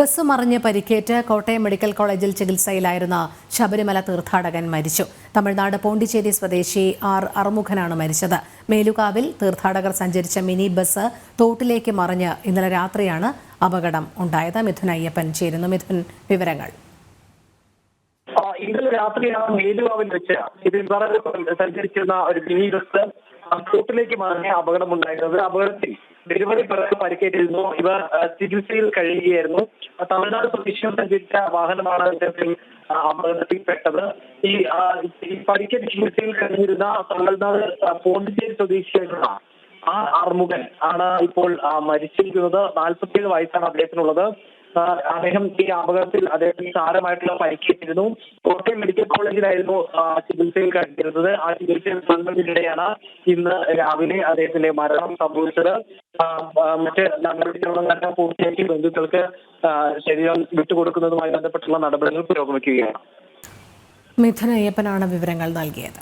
Bus മറിഞ്ഞ് പരിക്കേറ്റ് Kottayam medical കോളേജിൽ ചികിത്സയിലായിരുന്ന ശബരിമല തീർത്ഥാടകൻ മരിച്ചു. തമിഴ്നാട് പോണ്ടിച്ചേരി സ്വദേശി ആർ അറുമുഖനാണ് മരിച്ചത്. മേലുകാവിൽ തീർത്ഥാടകർ സഞ്ചരിച്ച മിനി ബസ് തോട്ടിലേക്ക് മറിഞ്ഞ് ഇന്നലെ രാത്രിയാണ് അപകടം ഉണ്ടായത്. മിഥുൻ അയ്യപ്പൻ ചേരുന്നു. മിഥുൻ വിവരങ്ങൾ. ഇന്നലെ രാത്രിയാണ് മേലുകാവിൽ വെച്ച് സഞ്ചരിച്ചിരുന്ന ഒരു മിനി ബസ് ആ, മാറിയ അപകടമുണ്ടായിരുന്നത്. അപകടത്തിൽ നിരവധി പേർക്ക് പരിക്കേറ്റിരുന്നു. ഇവർ ചികിത്സയിൽ കഴിയുകയായിരുന്നു. തമിഴ്നാട് സ്വദേശികൾ സഞ്ചരിച്ച വാഹനമാണ് ഇത്തരത്തിൽ അപകടത്തിൽപ്പെട്ടത്. ഈ പരിക്കേറ്റ് ചികിത്സയിൽ കഴിഞ്ഞിരുന്ന തമിഴ്നാട് പോണ്ടിച്ചേരി സ്വദേശിയായിരുന്ന ആർ അർമുഖൻ ആണ് ഇപ്പോൾ മരിച്ചിരിക്കുന്നത്. നാൽപ്പത്തിയേഴ് വയസ്സാണ് അദ്ദേഹത്തിനുള്ളത്. അദ്ദേഹം ഈ അപകടത്തിൽ അദ്ദേഹത്തിന് സാരമായിട്ടുള്ള പരിക്കേറ്റിരുന്നു കോട്ടയം മെഡിക്കൽ കോളേജിലായിരുന്നു ചികിത്സയിൽ കഴിഞ്ഞിരുന്നത്. ആ ചികിത്സയിൽ വന്നതിനിടെയാണ് ഇന്ന് രാവിലെ അദ്ദേഹത്തിന്റെ മരണം സംഭവിച്ചത്. മറ്റ് നടപടിക്രമങ്ങളെല്ലാം പൂർത്തിയാക്കി ബന്ധുക്കൾക്ക് ശരീരം വിട്ടുകൊടുക്കുന്നതുമായി ബന്ധപ്പെട്ടുള്ള നടപടികൾ പുരോഗമിക്കുകയാണ്. മിഥുനയ്യപ്പനാണ് വിവരങ്ങൾ നൽകിയത്.